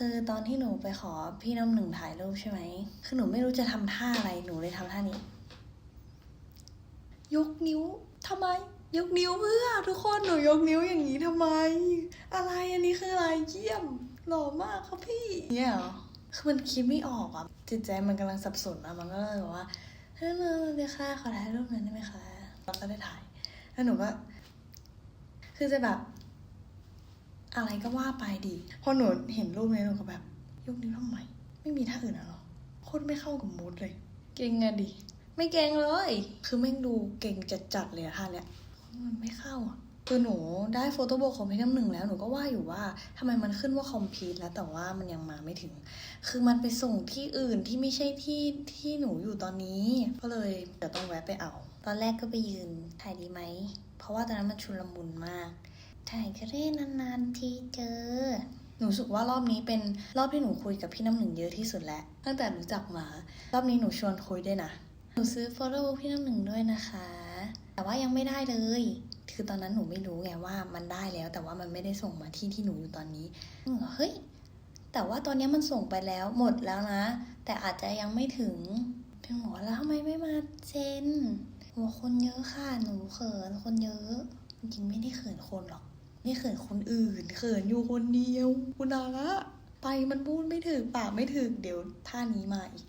คือตอนที่หนูไปขอพี่น้ำหนึ่งถ่ายรูปใช่ไหม คือหนูไม่รู้จะทำท่าอะไร หนูเลยทำท่านี้ ยกนิ้วทำไม ยกนิ้วเพื่อ ทุกคนหนูยกนิ้วอย่างนี้ทำไม อะไรอันนี้คืออะไรเยี่ยม หล่อมากครับพี่เนี่ยเหรอ คือมันคิดไม่ออกอะ จิตใจมันกำลังสับสนอะ มันก็เลยบอกว่าเฮ้ยเดี๋ยวค่ะขอถ่ายรูปหน่อยได้ไหมคะแล้วก็ได้ถ่าย แล้วหนูก็ คือจะแบบ อะไรก็ว่าไปดิพอหนูเห็นรูปนี้หนูก็แบบยกนิ้วทำไมไม่มีท่าอื่นอะหรอโคตรไม่เข้ากับมูดเลย เก่งอะดิ ไม่เก่งเลย คือแม่งดูเก่งจัดๆเลยอะท่าเนี้ยมันไม่เข้าอะคือหนูได้โฟโต้บุ๊กของพี่น้ำหนึ่งแล้วหนูก็ว่าอยู่ว่าทำไมมันขึ้นว่าคอมพีทแล้วแต่ว่ามันยังมาไม่ถึง คือมันไปส่งที่อื่นที่ไม่ใช่ที่ที่หนูอยู่ตอนนี้ ก็เลยเดี๋ยวต้องแวะไปเอา ตอนแรกก็ไปยืนถ่ายดีไหม เพราะว่าตอนนั้นมันชุลมุนมาก ถ่ายก็ได้นานๆทีเจอ หนูรู้สึกว่ารอบนี้เป็นรอบที่หนูคุยกับพี่น้ำหนึ่งเยอะที่สุดแล้ว ตั้งแต่รู้จักมารอบนี้หนูชวนคุยด้วยนะ หนูซื้อโฟโต้บุ๊กพี่น้ำหนึ่งด้วยนะคะ แต่ว่ายังไม่ได้เลย คือตอนนั้นหนูไม่รู้ไงว่ามันได้แล้ว แต่ว่ามันไม่ได้ส่งมาที่ที่หนูอยู่ตอนนี้หนูก็เฮ้ยแต่ว่าตอนนี้มันส่งไปแล้วหมดแล้วนะ แต่อาจจะยังไม่ถึงถึงหมอแล้วทำไมไม่มาเซ็นโหคนเยอะค่ะหนูเขินคนเยอะ จริงไม่ได้เขินคนหรอก ไม่เขินคนอื่น เขินอยู่คนเดียว คุณอาละไปมันพูดไม่ถึงปากไม่ถึงเดี๋ยวท่านี้มาอีก